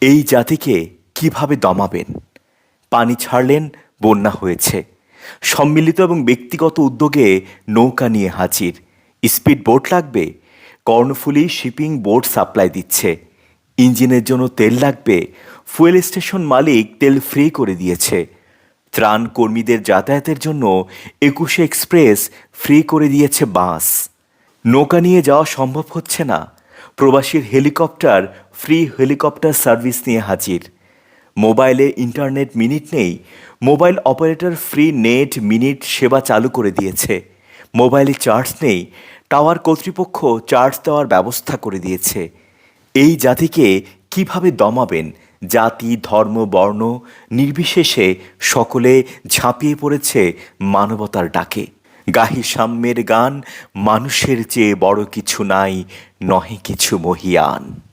এই জাতিকে কীভাবে দমাবেন? পানি ছাড়লেন, বন্যা হয়েছে। সম্মিলিত এবং ব্যক্তিগত উদ্যোগে নৌকা নিয়ে হাজির। স্পিড বোট লাগবে। কর্ণফুলি শিপিং বোট সাপ্লাই দিচ্ছে। ইঞ্জিনের জন্য তেল লাগবে। ফুয়েল স্টেশন মালিক তেল ফ্রি করে দিয়েছে। ত্রাণ কর্মীদের যাতায়াতের জন্য একুশে এক্সপ্রেস ফ্রি করে দিয়েছে বাস। নৌকা নিয়ে যাওয়া সম্ভব হচ্ছে না। প্রবাসীর হেলিকপ্টার, ফ্রি হেলিকপ্টার সার্ভিস নিয়ে হাজির। মোবাইলে ইন্টারনেট মিনিট নেই, mobile operator free net minute সেবা চালু করে দিয়েছে। মোবাইলে চার্জ নেই, টাওয়ার কর্তৃপক্ষ চার্জ দেওয়ার ব্যবস্থা করে দিয়েছে। এই জাতিকে কীভাবে দমাবেন? জাতি, ধর্ম, বর্ণ নির্বিশেষে সকলে ঝাঁপিয়ে পড়েছে মানবতার ডাকে। গাহি সাম্যের গান মানুষের চেয়ে বড় কিছু নাই নহে কিছু মহিয়ান।